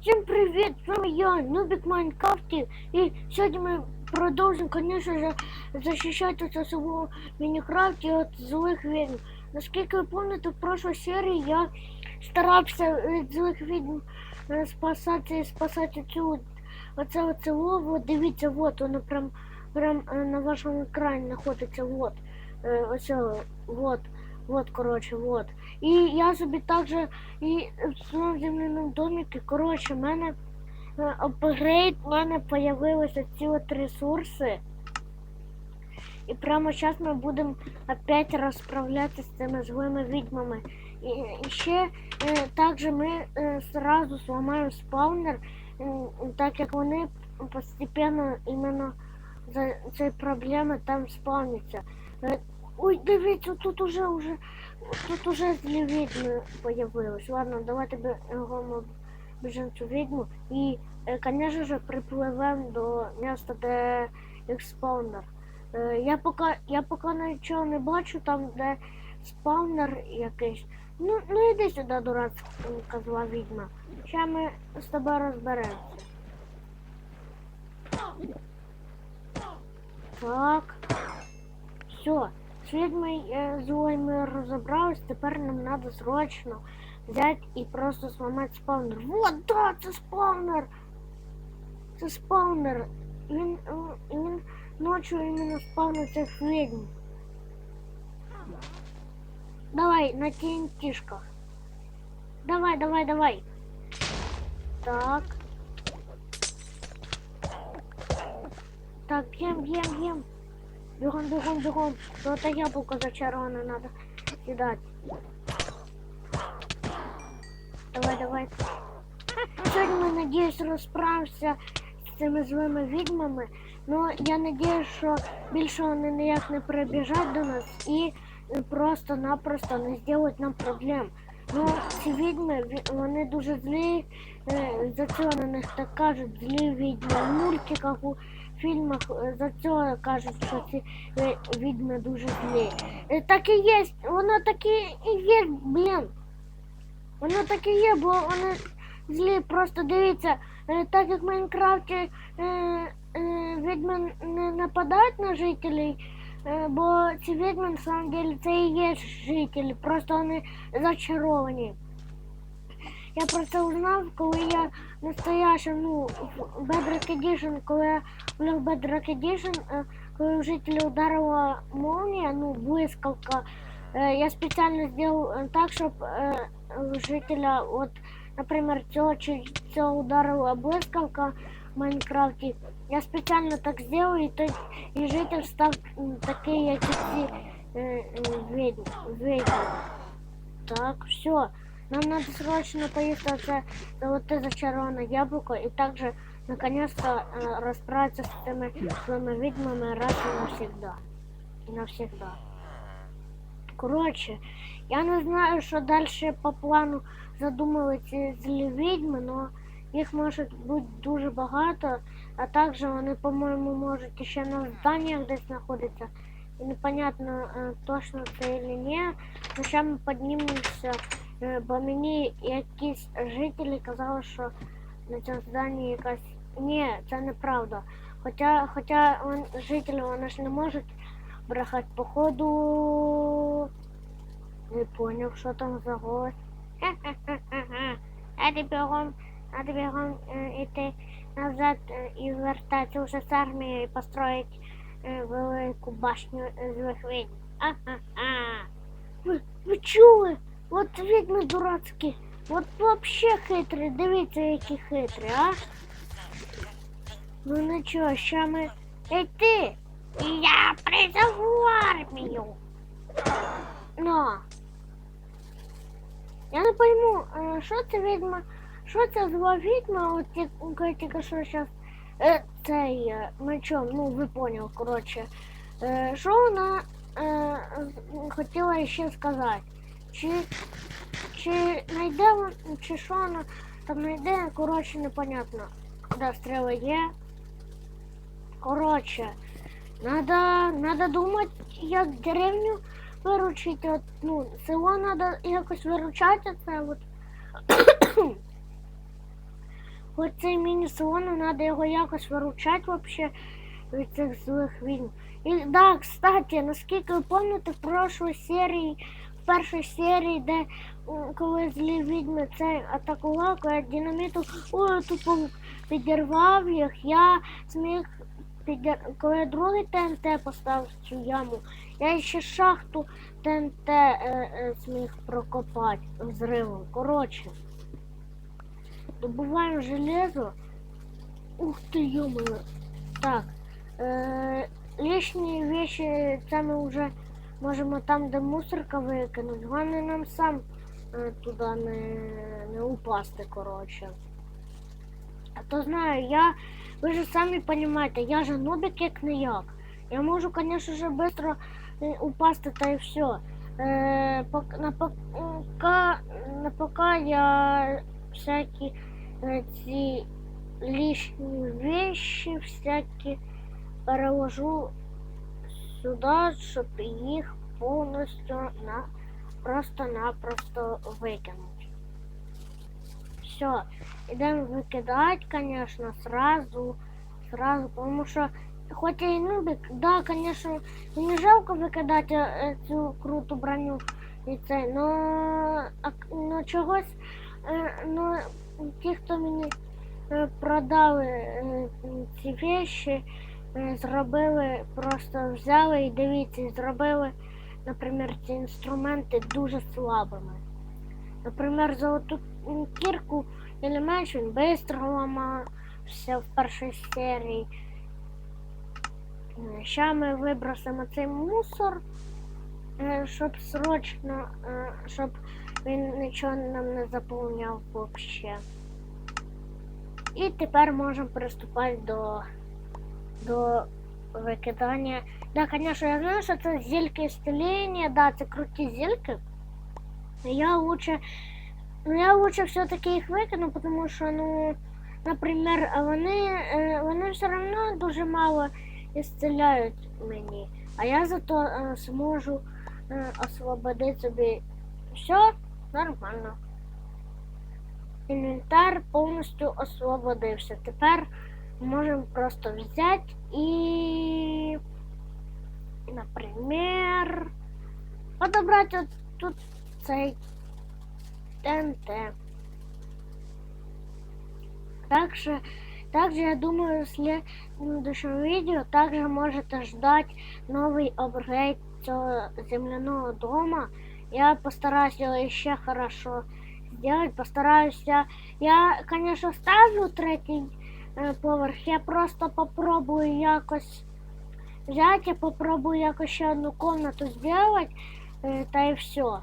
Всім привіт! З вами я, Нубік Майнкрафті. І сьогодні ми продовжимо, звісно захищати це село в Мінecraft від злих відьм. Наскільки ви пам'ятаєте, в прошлій серії я старався від злих відьм е, спасати, спасати цю оце от село. Дивіться, от воно прям, прям е, на вашому екрані знаходиться. Вот. Е, Ось, о, вот. Коротше, вот. І я собі також і в своєму земляному доміки, коротше, в мене е, апгрейд, в мене появилися ці от ресурси. І прямо зараз ми будемо опять розправлятися з цими злими відьмами. І, і ще також ми сразу зламаємо спаунер, так як вони постепенно іменно за цієї проблеми там спавняться. Е, Ой, дивіться, тут уже уже тут уже злі відьми появились. Ладно, давайте бігом біжимо цю відьму. І, е, звісно ж, припливемо до міста, де їх спаунер. Е, Я поки, я поки нічого не бачу, там де спаунер якийсь. Ну, ну іди сюди, дурацька зла відьма. Ща ми з тобою розберемося. Так. Все. Відьмою е, злою ми розібрались, тепер нам треба срочно взяти і просто зламати спаунер. Вот, да, це спаунер! Це спаунер. Він, е, він ночі іменно спавнив цих відьм. Давай, на TNT-шках. Давай, давай, давай. Так. Так, б'єм, б'єм, б'єм. Бегом, бегом, бегом. То-то яблоко зачаровано надо съедать. Давай, давай. Сьогодні ми, надіюсь, розправимося з цими злими відьмами. Ну, я надіюсь, що більше вони ніяк не прибіжать до нас і просто-напросто не зроблять нам проблем. Ну, ці відьми, ві- вони дуже злі, е, за цього на них так кажуть, злі відьми. В мультиках, у фільмах е, за цього кажуть, що ці е, відьми дуже злі. Так і є, воно так і є, блін. Воно так і є, бо вони злі, просто дивіться, так як в Майнкрафті відьми не нападають на жителів, бо ці відьми на самом деле це і є жителі, просто вони зачаровані. Я про це узнав, коли я настоящий, ну, в Bedrock Edition, коли я влив Bedrock Edition, е, коли в жителя ударила молния, ну, блискавка, е, я спеціально зробив е, так, щоб е, жителя, от, наприклад, цього чи цього ударила блискавка в Майнкрафті, я спеціально так зробив, і, той, і житель став такий, як і ці е, е, відьми. відьми. Так, все. Нам надо срочно поїсти оце золоте зачароване яблуко і також наконец-то э, розправитися з цими своїми відьмами раз і навсегда. І навсегда. Коротше, я не знаю, що далі по плану задумали ці злі відьми, але їх може бути дуже багато, а також вони, по-моєму, можуть ще на зданнях десь знаходитися. І непонятно е, точно це чи ні. Ну, зараз ми піднімемося, е, бо мені якісь жителі казали, що на цьому зданні якась. Ні, це неправда. Хоча, хоча вон, жителі вони ж не можуть брехати походу. Не поняв, що там за гость. Ха-ха-ха-ха. Надо бігом, надо бігом е, іти назад і вертатися вже з армією і построїти велику башню з злих відьм. Ага. Ви, ви чули? От відьми дурацькі. От вообще хитрі, дивіться, які хитрі, а? Ну нічого, що ми. Ей ти! Я призову армію. Ну. Я не пойму, що це відьма, що це зла відьма, от яка тільки що зараз е, цей е, мечом, ну ви поняли, коротше. Е, що вона е, хотіла ще сказати? Чи, чи знайде вон- чи що вона там знайде, коротше, непонятно. Куди стріли є. Коротше, надо, надо думати, як деревню виручити. От, ну, село треба якось виручати це. От. Хоч цей міні-салон, треба його якось виручати вообще від цих злих відьм. І да, кстати, наскільки ви пам'ятаєте, в прошлій серії, в першій серії, де коли злі відьми це атакував, коли динаміту тут паук підірвав їх, я зміг підір... коли я другий ТНТ поставив цю яму, я ще шахту ТНТ е, е, зміг прокопати взривом. Коротше, добуваємо железо. Ух ти, йомаю. Так. Е, лишні вещи, це ми вже там, де мусорка викинути. Головне нам сам е, туди не, не упасти, коротше. А то знаю, я, ви ж самі розумієте, я же нубик як не як. Я можу, звісно ж, швидко упасти та і все. Е, на, пока, на пока я всякі е, ці лишні вещи всякі переложу сюди, щоб їх повністю на просто-напросто викинути. Все, идем выкидать, конечно, сразу, сразу, потому что, хоть я и нубик, да, конечно, не жалко викидати е, цю круту броню но, но чогось, е, ну, ті, хто мені е, продали е, ці вещи, е, зробили, просто взяли і дивіться, зробили, наприклад, ці інструменти дуже слабими. Наприклад, золоту кірку елемент він швидко ламався в першій серії. Зараз ми вибросимо цей мусор, щоб срочно, щоб він нічого нам не заповняв взагалі. І тепер можемо приступати до, до викидання. Да, звісно, я знаю, що це зільки ісцелення, да, це круті зільки. Я лучше, ну я лучше все-таки їх викину, тому що, ну, наприклад, вони, е, вони все одно дуже мало ісцеляють мені. А я зато е, зможу е, освободити собі все нормально. Інвентар повністю освободився. Тепер можемо просто взяти і, наприклад, подобрати от тут цей ТНТ. Также, также я думаю, в следующем видео также можете ждать новый апгрейд цього земляного дома. Я постараюсь еще хорошо сделать, постараюсь. Я, я конечно, ставлю третій е, поверх, я просто попробую якось взять, я попробую якось ще одну комнату сделать, та і все.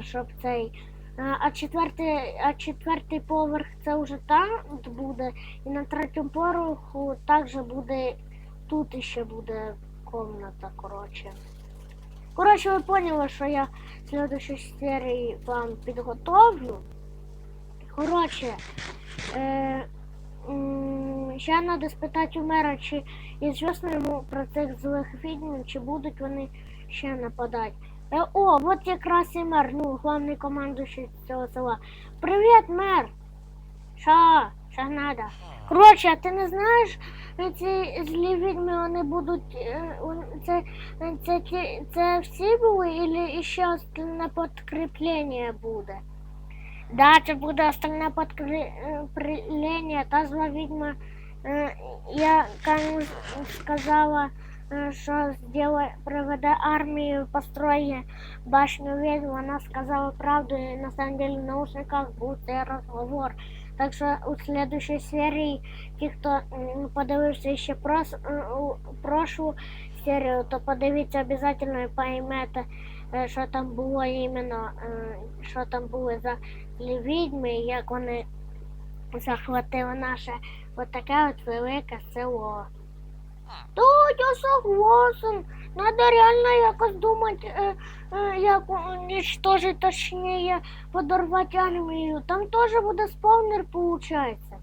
Щоб цей. Е, А четвертий, а четвертий поверх це вже там буде. І на третьому поверху також буде. Тут ще буде комната, коротше. Коротше, ви поняли, що я в следующей серії вам підготовлю. Коротше, е, ще треба спитати у мера, чи ізвісно йому про цих злих відьм, чи будуть вони ще нападати. Е, о, от якраз і мер, ну, головний командуючий цього села. Привіт, мер! Що? Що надо? Коротше, а ти не знаєш, ці злі відьми вони будуть. е, Це, е, це, це всі були, і ще остальне підкріплення буде? Да, це буде остальне підкріплення, та зла відьма, е, я сказала, е, що сделає, приведе армію, построє башню ведьм, вона сказала правду, і на самом деле в наушниках був цей розговор. Так що у следующей серії, ті, хто подивився ще прос, у прошлу серію, то подивіться обов'язково і поймете, е, що там було іменно, е, що там були за відьми, як вони захватили наше отаке таке от велике село. То я согласен. Надо реально якось думати, е, е, як уничтожить, точніше, подорвати армію. Там теж буде спавнер, получается.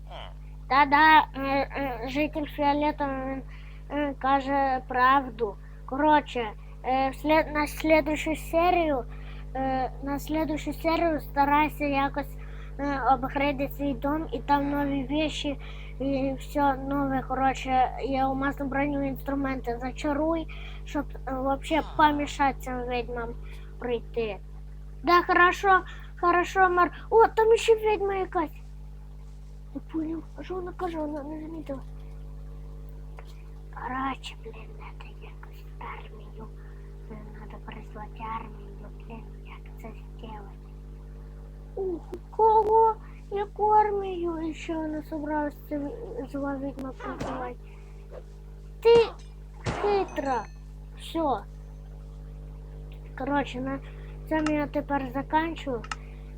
Та-да, е, е, житель Фіолетового він е, каже правду. Коротше, е, вслед, на следующую серію, е, на следующую серію старайся якось е, обгрейдити свій дом, і там нові вещи, і все нове, коротше, і алмазну броню інструменти зачаруй, щоб е, вообще помішати цим відьмам прийти. Да, хорошо, хорошо, мер. О, там ще відьма якась. Не понял, а що вона каже, вона не замітила. Короче, блін, надо якось армію. Надо прислати армію, блін, як це зробити. Ух, кого? Яку армію? І що вона собралась це зла відьма призивати? Ти хитра. Все. Короче, на цьому я тепер заканчиваю.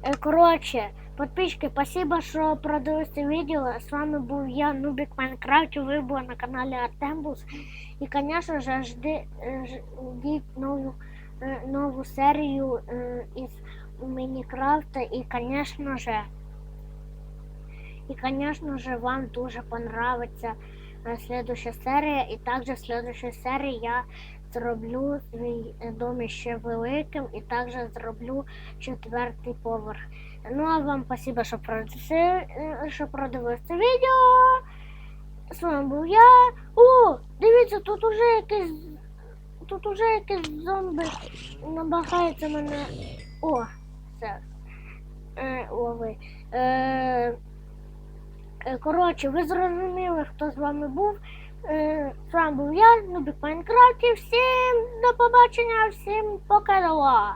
Е, Коротше, подписчики, спасибо, що продивилися це відео. З вами був я, Нубік Майнкрафт. Ви були на каналі Артембус. І, звісно ж, жди, е, ждіть нову, е, нову серію е, із Майнкрафта. І, звісно ж, і, конечно же, вам дуже понравиться э, следующая серія. І також в следующей серії я зроблю свій е, дом ще великим і також зроблю четвертий поверх. Ну а вам спасибо, що продивилися, е, що продивилися відео. З вами був я. О, дивіться, тут уже якийсь. Тут уже якийсь зомби намагається мене. О, все. Е, лови. Е, Е, Коротше, ви зрозуміли, хто з вами був. Е, З вами був я, Нубік Майнкрафт. І всім до побачення, всім пока.